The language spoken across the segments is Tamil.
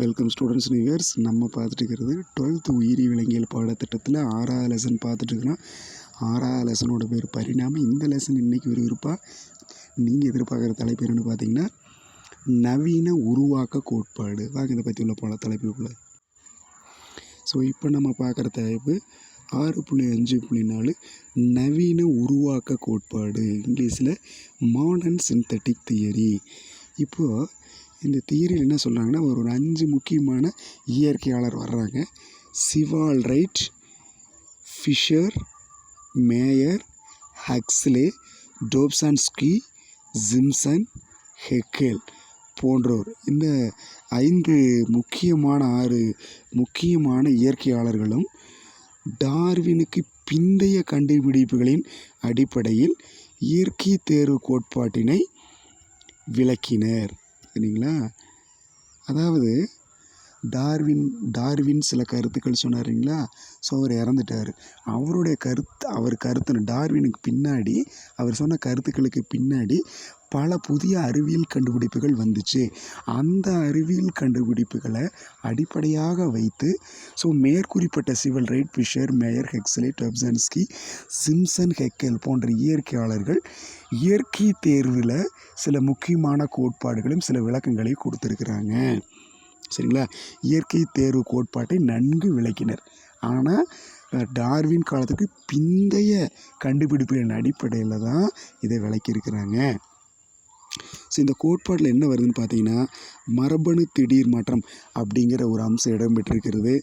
வெல்கம் ஸ்டூடெண்ட்ஸ் நியூயர்ஸ் நம்ம பார்த்துட்டு இருக்கிறது டுவெல்த் உயிரி விலங்கியல் பாடத்திட்டத்தில் ஆறாவது லெசன் பார்த்துட்டு இருக்கிறோம் ஆறாவது லெசனோட பேர் பரிணாமம். இந்த லெசன் இன்றைக்கி விறுவிறுப்பாக நீங்கள் எதிர்பார்க்குற தலைப்பு என்னென்னு பார்த்தீங்கன்னா நவீன உருவாக்க கோட்பாடு. வாங்க இதை பற்றி உள்ள போல தலைப்புக்குள்ள. ஸோ இப்போ நம்ம பார்க்குற தலைப்பு ஆறு புள்ளி அஞ்சு புள்ளி நாலு நவீன உருவாக்க கோட்பாடு. இங்கிலீஷில் மாடர்ன் சிந்தட்டிக் தியரி இப்போது இந்த தியரியில் என்ன சொல்கிறாங்கன்னா ஒரு ஒரு அஞ்சு முக்கியமான இயற்கையாளர் வர்றாங்க. Sewall Wright Fisher Mayr Huxley Dobzhansky Simpson Haeckel போன்றோர். இந்த ஐந்து முக்கியமான ஆறு முக்கியமான இயற்கையாளர்களும் டார்வினுக்கு பிந்தைய கண்டுபிடிப்புகளின் அடிப்படையில் இயற்கை தேர்வு கோட்பாட்டினை விளக்கினர். சரிங்களா அதாவது டார்வின் டார்வின் சில கருத்துக்கள் சொன்னாருங்களா? ஸோ அவர் இறந்துட்டார். அவருடைய கருத்து அவர் கருத்துன்னு டார்வினுக்கு பின்னாடி அவர் சொன்ன கருத்துக்களுக்கு பின்னாடி பல புதிய அறிவியல் கண்டுபிடிப்புகள் வந்துச்சு. அந்த அறிவியல் கண்டுபிடிப்புகளை அடிப்படையாக வைத்து ஸோ மேற்குறிப்பிட்ட Sewall Wright Fisher Mayr Huxley Dobzhansky Simpson Haeckel போன்ற இயற்கையாளர்கள் இயற்கை தேர்வில் சில முக்கியமான கோட்பாடுகளும் சில விளக்கங்களையும் கொடுத்துருக்குறாங்க. சரிங்களா? இயற்கை தேர்வு கோட்பாட்டை நன்கு விளக்கினர். ஆனால் டார்வின் காலத்துக்கு பிந்தைய கண்டுபிடிப்புகளின் அடிப்படையில் தான் இதை விளக்கியிருக்கிறாங்க. ஸோ இந்த கோட்பாட்டில் என்ன வருதுன்னு பார்த்தீங்கன்னா மரபணு திடீர் மாற்றம் அப்படிங்கிற ஒரு அம்சம் இடம்பெற்றிருக்கிறது.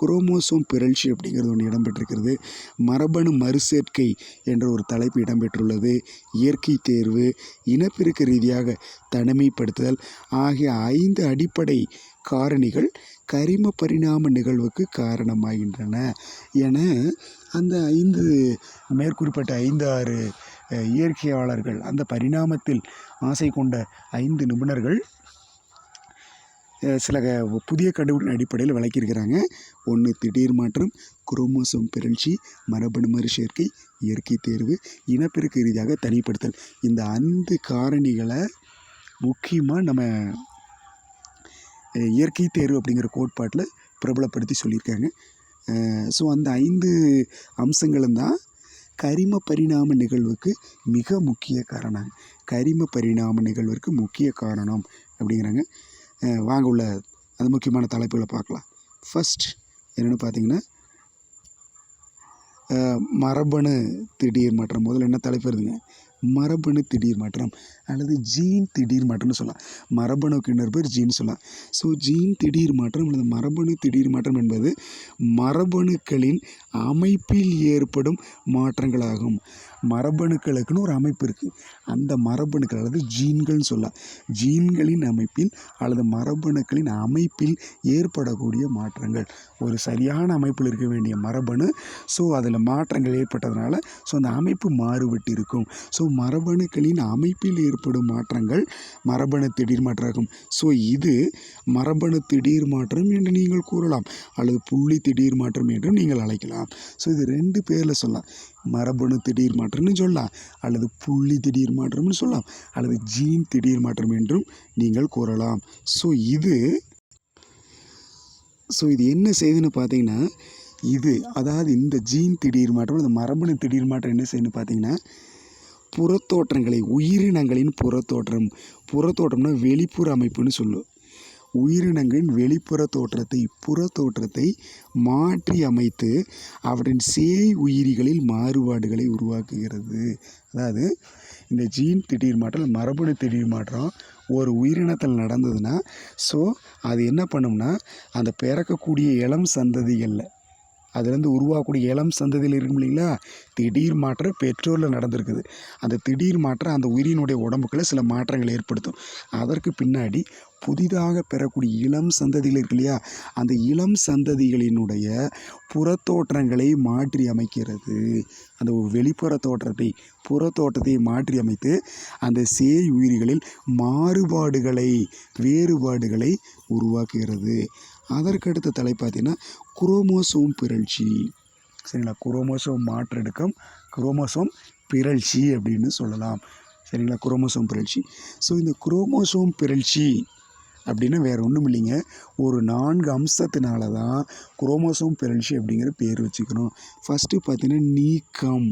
குரோமோசோம் பிறழ்ச்சி அப்படிங்கிறது ஒன்று இடம்பெற்றிருக்கிறது. மரபணு மறுசேர்க்கை என்ற ஒரு தலைப்பு இடம்பெற்றுள்ளது. இயற்கை தேர்வு இனப்பெருக்க ரீதியாக தனிமைப்படுத்துதல் ஆகிய ஐந்து அடிப்படை காரணிகள் கரிம பரிணாம நிகழ்வுக்கு காரணமாகின்றன. என அந்த ஐந்து மேற்குறிப்பிட்ட ஐந்து ஆறு இயற்கையாளர்கள் அந்த பரிணாமத்தில் ஆசை கொண்ட ஐந்து நிபுணர்கள் சில புதிய கண்டுபிடிப்பின் அடிப்படையில் விளக்கியிருக்கிறாங்க. ஒன்று திடீர் மாற்றம் குரோமோசோம் பிறழ்ச்சி மரபணு மறுசேர்க்கை இயற்கை தேர்வு இனப்பெருக்க ரீதியாக தனிப்படுத்தல். இந்த ஐந்து காரணிகளை முக்கியமாக நம்ம இயற்கை தேர்வு அப்படிங்கிற கோட்பாட்டில் பிரபலப்படுத்தி சொல்லியிருக்காங்க. ஸோ அந்த ஐந்து அம்சங்களும் தான் கரிம பரிணாம நிகழ்வுக்கு மிக முக்கிய காரணம். கரிம பரிணாம நிகழ்விற்கு முக்கிய காரணம் அப்படிங்கிறாங்க. வாங்க உள்ள அது முக்கியமான தலைப்புகளை பார்க்கலாம். ஃபஸ்ட் என்னென்னு பார்த்தீங்கன்னா மரபணு திடீர் மாற்றம். முதல்ல என்ன தலைப்பு வருதுங்க? மரபணு திடீர் மாற்றம் அல்லது ஜீன் திடீர் மாற்றம்னு சொல்லலாம். மரபணுக்கு இன்னொரு பேர் ஜீன் சொல்லலாம். ஸோ ஜீன் திடீர் மாற்றம் அல்லது மரபணு திடீர் மாற்றம் என்பது மரபணுக்களின் அமைப்பில் ஏற்படும் மாற்றங்களாகும். மரபணுக்களுக்குன்னு ஒரு அமைப்பு இருக்குது அந்த மரபணுக்கள் அல்லது ஜீன்கள்னு சொல்லலாம். ஜீன்களின் அமைப்பில் அல்லது மரபணுக்களின் அமைப்பில் ஏற்படக்கூடிய மாற்றங்கள். ஒரு சரியான அமைப்பில் இருக்க வேண்டிய மரபணு ஸோ அதில் மாற்றங்கள் ஏற்பட்டதுனால ஸோ அந்த அமைப்பு மாறுபட்டு இருக்கும் ஸோ மரபணுக்களின் அமைப்பில் ஏற்படும் மாற்றங்கள் மரபணு திடீர் மாற்றம் ஸோ இது மரபணு திடீர் மாற்றம் என்று நீங்கள் கூறலாம் அல்லது புள்ளி திடீர் மாற்றம் என்றும் நீங்கள் அழைக்கலாம். ஸோ இது ரெண்டு பேரில் சொல்லலாம். மரபணு திடீர் மாற்றம்னு சொல்லலாம் அல்லது புள்ளி திடீர் மாற்றம்னு சொல்லலாம். அல்லது ஜீன் திடீர் மாற்றம் என்றும் நீங்கள் கூறலாம். ஸோ இது ஸோ இது என்ன செய்யுதுன்னு பார்த்தீங்கன்னா இது அதாவது இந்த ஜீன் திடீர் மாற்றம் இந்த மரபணு திடீர் மாற்றம் என்ன செய்யுதுன்னு பார்த்தீங்கன்னா புறத்தோற்றங்களை உயிரினங்களின் புறத்தோற்றம் புறத்தோற்றம்னா வெளிப்புற அமைப்புன்னு சொல்லும். உயிரினங்களின் வெளிப்புற தோற்றத்தை புற தோற்றத்தை மாற்றி அமைத்து அவற்றின் சேய் உயிரிகளில் மாறுபாடுகளை உருவாக்குகிறது. அதாவது இந்த ஜீன் திடீர் மாற்றம் மரபணு திடீர் மாற்றம் ஒரு உயிரினத்தில் நடந்ததுன்னா ஸோ அது என்ன பண்ணும்னா அந்த பிறக்கக்கூடிய இளம் சந்ததிகளில் அதுலேருந்து உருவாகக்கூடிய இளம் சந்ததியில் இருக்கும் இல்லைங்களா? திடீர் மாற்றம் பெற்றோரில் நடந்திருக்குது. அந்த திடீர் மாற்றம் அந்த உயிரினுடைய உடம்புக்குள்ள சில மாற்றங்கள் ஏற்படுத்தும். அதற்கு பின்னாடி புதிதாக பெறக்கூடிய இளம் சந்ததிகள் இருக்கு இல்லையா? அந்த இளம் சந்ததிகளினுடைய புறத்தோற்றங்களை மாற்றி அமைக்கிறது. அந்த வெளிப்புற தோற்றத்தை புறத்தோட்டத்தை மாற்றி அமைத்து அந்த சேய் உயிர்களில் மாறுபாடுகளை வேறுபாடுகளை உருவாக்குகிறது. அதற்கு அடுத்த தலை பார்த்தீங்கன்னா குரோமோசோம் பிறழ்ச்சி. சரிங்களா? குரோமோசோம் மாற்றெடுக்கம் குரோமோசோம் பிறழ்ச்சி அப்படின்னு சொல்லலாம். சரிங்களா? குரோமோசோம் பிறழ்ச்சி. ஸோ இந்த குரோமோசோம் பிறழ்ச்சி அப்படின்னா வேறு ஒன்றும் இல்லைங்க. ஒரு நான்கு அம்சத்தினால தான் குரோமோசோம் பிறழ்ச்சி அப்படிங்கிற பேர் வச்சுக்கிறோம் ஃபஸ்ட்டு பார்த்தீங்கன்னா நீக்கம்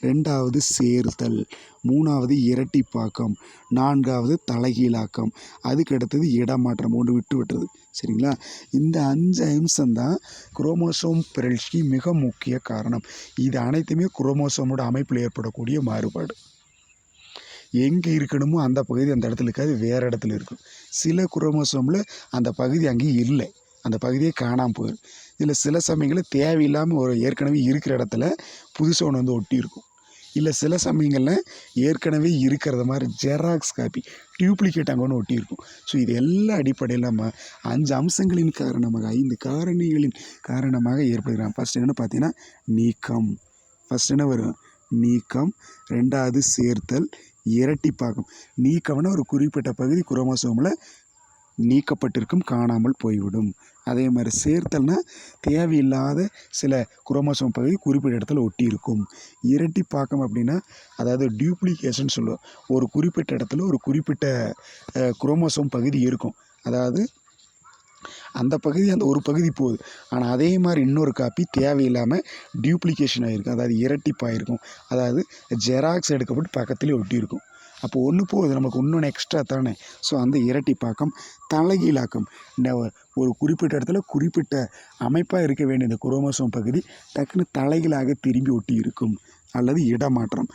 ரெண்டாவது சேர்த்தல் மூணாவது இரட்டிப்பாக்கம் நான்காவது தலைகீழாக்கம் அதுக்கு அடுத்தது இடமாற்றம் ஒன்று விட்டு விட்டுறது சரிங்களா? இந்த அஞ்சு அம்சம்தான் குரோமோசோம் பிறழ்ச்சிக்கு மிக முக்கிய காரணம். இது அனைத்துமே குரோமோசோமோட அமைப்பில் ஏற்படக்கூடிய மாறுபாடு. எங்கே இருக்கணுமோ அந்த பகுதி அந்த இடத்துல இருக்காது வேறு இடத்துல இருக்கும். சில குரோமோசோமில் அந்த பகுதி அங்கேயும் இல்லை. அந்த பகுதியே காணாமல் போயிடும் இதில் சில சமயங்களில் தேவையில்லாமல் ஒரு ஏற்கனவே இருக்கிற இடத்துல புதுசாக ஒன்று வந்து ஒட்டி இருக்கும். இல்லை சில சமயங்களில் ஏற்கனவே இருக்கிறத மாதிரி ஜெராக்ஸ் காப்பி டியூப்ளிகேட் அங்கே ஒன்று ஒட்டியிருக்கும் ஸோ இது எல்லா அடிப்படையில் நம்ம அஞ்சு அம்சங்களின் காரணமாக ஐந்து காரணிகளின் காரணமாக ஏற்படுகிறான். ஃபஸ்ட் என்னென்னு பார்த்தீங்கன்னா நீக்கம். ஃபஸ்ட் என்ன வரும்? நீக்கம். ரெண்டாவது சேர்த்தல். இரட்டிப்பாகும். நீக்கம்னா ஒரு குறிப்பிட்ட பகுதி குரோமோசோமில் நீக்கப்பட்டிருக்கும் காணாமல் போய்விடும். அதே மாதிரி சேர்த்தல்னா தேவையில்லாத சில குரோமோசோம் பகுதி குறிப்பிட்ட இடத்துல ஒட்டி இருக்கும் இரட்டிப்பாக்கம் அப்படின்னா அதாவது டியூப்ளிகேஷன் சொல்லுவோம். ஒரு குறிப்பிட்ட இடத்துல ஒரு குறிப்பிட்ட குரோமோசோம் பகுதி இருக்கும். அதாவது அந்த பகுதி அந்த ஒரு பகுதி போகுது. ஆனால் அதே மாதிரி இன்னொரு காப்பி தேவையில்லாமல் டியூப்ளிகேஷன் ஆகிருக்கும் அதாவது இரட்டிப்பாயிருக்கும். அதாவது ஜெராக்ஸ் எடுக்கப்பட்டு பக்கத்துலேயே ஒட்டியிருக்கும். அப்போ ஒன்று போகுது. நமக்கு இன்னொன்று எக்ஸ்ட்ரா தானே. ஸோ அந்த இரட்டிப்பாக்கம் தலைகீழாக்கம். ஒரு குறிப்பிட்ட இடத்துல குறிப்பிட்ட அமைப்பாக இருக்க வேண்டிய இந்த குரோமோசோம் பகுதி டக்குன்னு தலைகீழாக திரும்பி ஒட்டி இருக்கும் அல்லது இடமாற்றம்.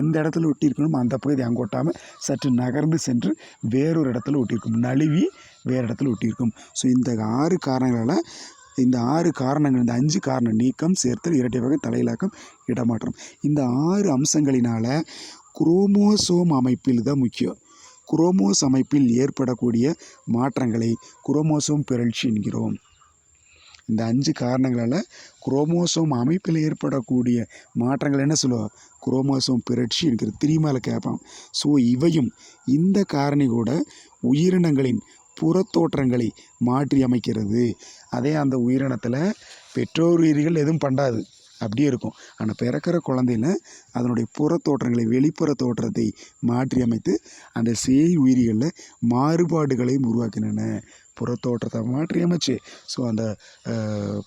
எந்த இடத்துல ஒட்டி இருக்கணுமோ அந்த பகுதி அங்கே ஒட்டாமல் சற்று நகர்ந்து சென்று வேறொரு இடத்துல ஒட்டியிருக்கும். நழுவி வேறு இடத்துல ஒட்டியிருக்கும். ஸோ இந்த ஆறு காரணங்களால் இந்த ஆறு காரணங்கள் இந்த அஞ்சு காரணம் நீக்கம் சேர்த்தல் இரட்டை வகை தலையிலாக்கம் இடமாற்றம். இந்த ஆறு அம்சங்களினால் குரோமோசோம் அமைப்பில் தான் முக்கியம். குரோமோஸ் அமைப்பில் ஏற்படக்கூடிய மாற்றங்களை குரோமோசோம் பிறழ்ச்சி என்கிறோம். இந்த அஞ்சு காரணங்களால் குரோமோசோம் அமைப்பில் ஏற்படக்கூடிய மாற்றங்கள் என்ன சொல்லுவோம் குரோமோசோம் பிறட்சி என்கிறது. திரிமால கேட்பான்? ஸோ இவையும் இந்த காரணி கூட உயிரினங்களின் புறத்தோற்றங்களை மாற்றி அமைக்கிறது அதே அந்த உயிரினத்தில் பெற்றோர் உயிரிகள் எதுவும் பண்ணாது அப்படியே இருக்கும். ஆனால் பிறக்கிற குழந்தையில அதனுடைய புற தோற்றங்களை வெளிப்புற தோற்றத்தை மாற்றி அமைத்து அந்த சேய் உயிரிகளில் மாறுபாடுகளையும் உருவாக்கினன. புறத்தோற்றத்தை மாற்றி அமைச்சு ஸோ அந்த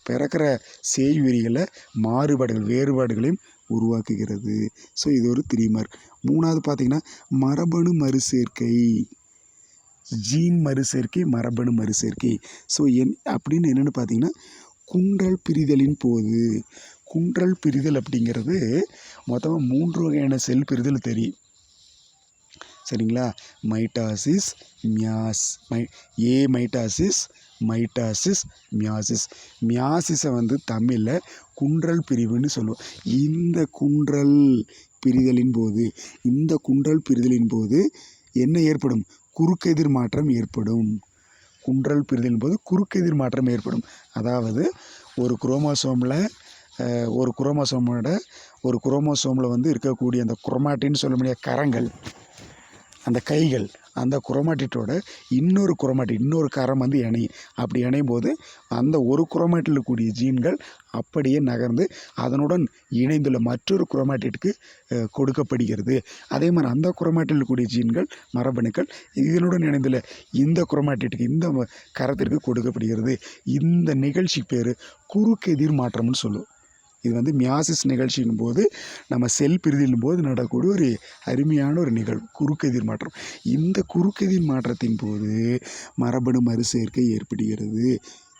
பிறக்கிற சேய் உயிரிகளில் மாறுபாடுகள் வேறுபாடுகளையும் உருவாக்குகிறது. ஸோ இது ஒரு த்ரீ மார்க் மூணாவது பார்த்திங்கன்னா மரபணு மறுசேர்க்கை. ஜீன் மறுசேர்க்கை மரபணு மறுசேர்க்கை ஸோ என் அப்படின்னு என்னென்னு பார்த்தீங்கன்னா குன்றல் பிரிதலின் போது. குன்றல் பிரிதல் அப்படிங்கிறது மொத்தமாக மூன்று வகையான செல் பிரிதல் தெரியும். சரிங்களா? மைட்டாசிஸ் மியாஸ் மை ஏ மைட்டாசிஸ் மைட்டாசிஸ் மியாசிஸ். மியாசிஸை வந்து தமிழில் குன்றல் பிரிவுன்னு சொல்லுவோம். இந்த குன்றல் பிரிதலின் போது இந்த குன்றல் பிரிதலின் போது என்ன ஏற்படும்? குறுக்கெதிர் மாற்றம் ஏற்படும். குன்றல் பிரிதலின் போது குறுக்கெதிர் மாற்றம் ஏற்படும். அதாவது ஒரு குரோமோசோமில் ஒரு குரோமோசோமோட ஒரு குரோமோசோமில் வந்து இருக்கக்கூடிய அந்த குரோமாட்டின்னு சொல்ல முடியாத கரங்கள் அந்த கைகள் அந்த குரோமாட்டிட்டோட இன்னொரு குரோமாட்டிட் இன்னொரு கரம் வந்து இணையும் அப்படி இணையும் போது அந்த ஒரு குரோமாட்டில் கூடிய ஜீன்கள் அப்படியே நகர்ந்து அதனுடன் இணைந்துள்ள மற்றொரு குரோமாட்டிட்டுக்கு கொடுக்கப்படுகிறது. அதே மாதிரி அந்த குரோமாட்டில் கூடிய ஜீன்கள் மரபணுக்கள் இதனுடன் இணைந்துள்ள இந்த குரோமாட்டிட்டுக்கு இந்த கரத்திற்கு கொடுக்கப்படுகிறது. இந்த நிகழ்ச்சி பேர் குறுக்கெதிர் மாற்றம்னு சொல்லுவோம். இது வந்து மியாசிஸ் நிகழ்ச்சியின் போது நம்ம செல் பிரிதலின் போது நடக்கூடிய ஒரு அருமையான ஒரு நிகழ்வு குறுக்கெதிர் மாற்றம். இந்த குறுக்கெதிர் மாற்றத்தின் போது மரபணு மறுசேர்க்கை ஏற்படுகிறது.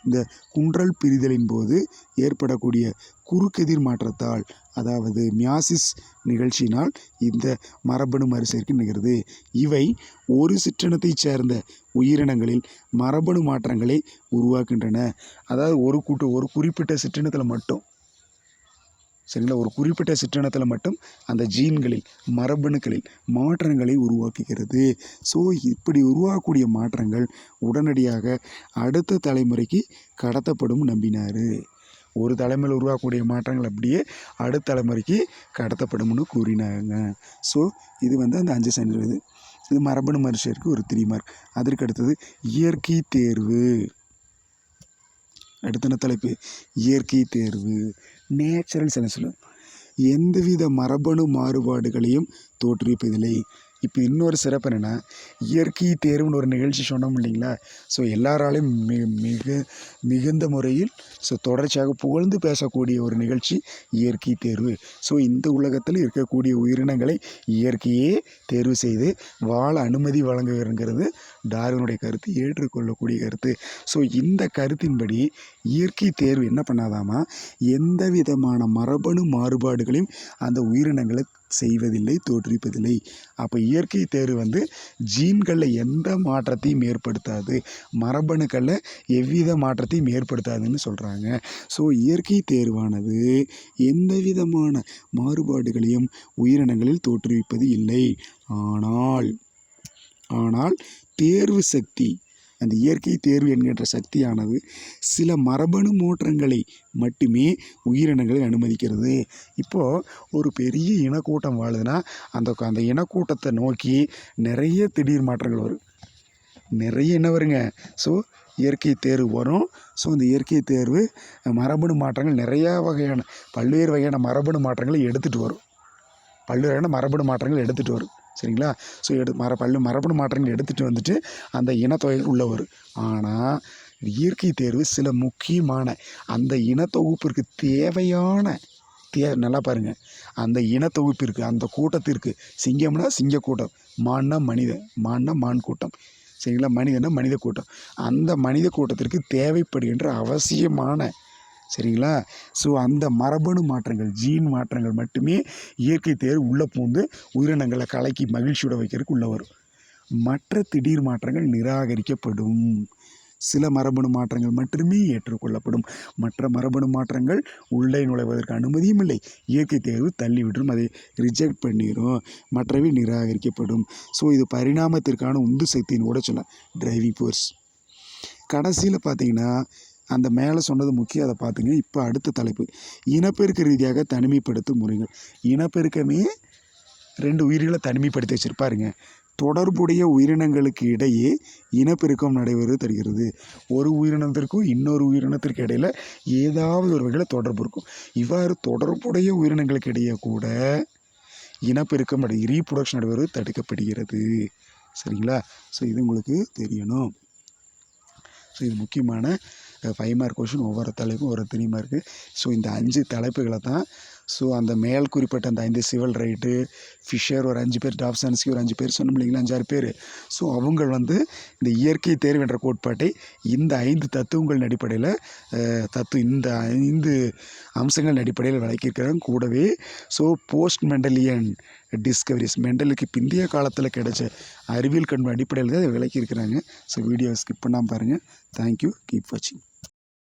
இந்த குன்றல் பிரிதலின் போது ஏற்படக்கூடிய குறுக்கெதிர் மாற்றத்தால் அதாவது மியாசிஸ் நிகழ்ச்சியினால் இந்த மரபணு மறுசேர்க்கை நிகழ்கிறது. இவை ஒரு சிற்றினத்தைச் சேர்ந்த உயிரினங்களில் மரபணு மாற்றங்களை உருவாக்கின்றன அதாவது ஒரு கூட்டு ஒரு குறிப்பிட்ட சிற்றினத்தில் மட்டும் சரிங்களா? ஒரு குறிப்பிட்ட சிற்றினத்தில் மட்டும் அந்த ஜீன்களில் மரபணுக்களில் மாற்றங்களை உருவாக்குகிறது. ஸோ இப்படி உருவாகக்கூடிய மாற்றங்கள் உடனடியாக அடுத்த தலைமுறைக்கு கடத்தப்படும் நம்பினார். ஒரு தலைமுறையில் உருவாக்கக்கூடிய மாற்றங்கள் அப்படியே அடுத்த தலைமுறைக்கு கடத்தப்படும்னு கூறினாங்க. ஸோ இது வந்து அந்த அஞ்சு சென்று இது. இது மரபணு மனுஷருக்கு ஒரு த்ரீ மார்க் அதற்கு அடுத்தது இயற்கை தேர்வு. அடுத்த தலைப்பு இயற்கை தேர்வு. நேச்சுரல் செலக்ஷன் எந்தவித மரபணு மாறுபாடுகளையும் தோற்றுவிப்பதில்லை. இப்போ இன்னொரு சிறப்பு என்னென்னா இயற்கை தேர்வுன்னு ஒரு நிகழ்ச்சி சொன்னோம் இல்லைங்களா? ஸோ எல்லாராலையும் மிக மிக மிகுந்த முறையில் ஸோ தொடர்ச்சியாக புகழ்ந்து பேசக்கூடிய ஒரு நிகழ்ச்சி இயற்கை தேர்வு. ஸோ இந்த உலகத்தில் இருக்கக்கூடிய உயிரினங்களை இயற்கையே தேர்வு செய்து வாழ அனுமதி வழங்குகிறங்கிறது டார்வினுடைய கருத்து ஏற்றுக்கொள்ளக்கூடிய கருத்து. ஸோ இந்த கருத்தின்படி இயற்கை தேர்வு என்ன பண்ணாதாமா எந்த விதமான மரபணு மாறுபாடுகளையும் அந்த உயிரினங்களை செய்வதில்லை தோற்றுவிப்பதில்லை. அப்போ இயற்கை தேர்வு வந்து ஜீன்களில் எந்த மாற்றத்தையும் ஏற்படுத்தாது. மரபணுக்களில் எவ்வித மாற்றத்தையும் ஏற்படுத்தாதுன்னு சொல்கிறாங்க ஸோ இயற்கை தேர்வானது எந்த விதமான மாறுபாடுகளையும் உயிரினங்களில் தோற்றுவிப்பது இல்லை. ஆனால் ஆனால் தேர்வு சக்தி அந்த இயற்கை தேர்வு என்கின்ற சக்தியானது சில மரபணு மாற்றங்களை மட்டுமே உயிரினங்களில் அனுமதிக்கிறது. இப்போது ஒரு பெரிய இனக்கூட்டம் வாழுதுன்னா அந்த அந்த இனக்கூட்டத்தை நோக்கி நிறைய திடீர் மாற்றங்கள் வரும். நிறைய என்ன வருங்க? ஸோ இயற்கை தேர்வு வரும். ஸோ அந்த இயற்கை தேர்வு மரபணு மாற்றங்கள் நிறையா வகையான பல்வேறு வகையான மரபணு மாற்றங்களை எடுத்துகிட்டு வரும். பல்வேறு வகையான மரபணு மாற்றங்கள் எடுத்துகிட்டு வரும். சரிங்களா? ஸோ எடு மர பல்லு மரபணு மாற்றங்கள் எடுத்துகிட்டு வந்துட்டு அந்த இனத்தொகை உள்ள வரும் ஆனால் இயற்கை தேர்வு சில முக்கியமான அந்த இனத்தொகுப்பிற்கு தேவையான தே நல்லா பாருங்கள் அந்த இனத்தொகுப்பிற்கு அந்த கூட்டத்திற்கு சிங்கம்னா சிங்க கூட்டம் மான்னா மனித மான்னா மான் கூட்டம். சரிங்களா? மனிதனா மனித கூட்டம். அந்த மனித கூட்டத்திற்கு தேவைப்படுகின்ற அவசியமான சரிங்களா? ஸோ அந்த மரபணு மாற்றங்கள் ஜீன் மாற்றங்கள் மட்டுமே இயற்கை தேர்வு உள்ளே பூந்து உயிரினங்களை கலக்கி மகிழ்ச்சியோட வைக்கிறதுக்கு உள்ளே வரும். மற்ற திடீர் மாற்றங்கள் நிராகரிக்கப்படும். சில மரபணு மாற்றங்கள் மட்டுமே ஏற்றுக்கொள்ளப்படும். மற்ற மரபணு மாற்றங்கள் உள்ளே நுழைவதற்கு அனுமதியும் இல்லை. இயற்கை தேர்வு தள்ளிவிடும் அதை ரிஜெக்ட் பண்ணிடும் மற்றவை நிராகரிக்கப்படும். ஸோ இது பரிணாமத்திற்கான உந்து சக்தின்னு கூட சொல்லலாம் டிரைவிங் ஃபோர்ஸ் கடைசியில் பார்த்தீங்கன்னா அந்த மேலே சொன்னது முக்கியம். அதை பார்த்துங்க இப்போ அடுத்த தலைப்பு. இனப்பெருக்க ரீதியாக தனிமைப்படுத்தும் முறைகள். இனப்பெருக்கமே ரெண்டு உயிர்களை தனிமைப்படுத்தி வச்சுருப்பாருங்க தொடர்புடைய உயிரினங்களுக்கு இடையே இனப்பெருக்கம் நடைபெறுவது தருகிறது. ஒரு உயிரினத்திற்கும் இன்னொரு உயிரினத்திற்கு இடையில் ஏதாவது ஒரு வகையில் தொடர்பு இருக்கும். இவ்வாறு தொடர்புடைய உயிரினங்களுக்கு இடையே கூட இனப்பெருக்கம் நடை ரீப்ரொடக்ஷன் நடைபெறுவது தடுக்கப்படுகிறது. சரிங்களா? ஸோ இது உங்களுக்கு தெரியணும். ஸோ இது முக்கியமான ஃபைவ் மார்க் கொஷின் ஒவ்வொரு தலைப்பும் ஒரு த்ரீ மார்க்கு ஸோ இந்த அஞ்சு தலைப்புகளை தான் ஸோ அந்த மேல் குறிப்பிட்ட அந்த ஐந்து சிவில் ரைட்டு ஃபிஷர் ஒரு அஞ்சு பேர் டாப்ஸான்ஸ்கி ஒரு அஞ்சு பேர் சொன்னோம் இல்லைங்களா அஞ்சாறு பேர். ஸோ அவங்க வந்து இந்த இயற்கை தேர்வு என்ற கோட்பாட்டை இந்த ஐந்து தத்துவங்களின் அடிப்படையில் தத்துவ இந்த ஐந்து அம்சங்கள் அடிப்படையில் விளக்கியிருக்கிறாங்க. கூடவே ஸோ போஸ்ட் மெண்டலியன் டிஸ்கவரிஸ் மெண்டலுக்கு பிந்தைய காலத்தில் கிடைச்ச அறிவியல் கண்பு அடிப்படையில் தான் விளக்கியிருக்கிறாங்க. ஸோ வீடியோ ஸ்கிப் பண்ணாமல் பாருங்கள் தேங்க்யூ கீப் வாட்சிங்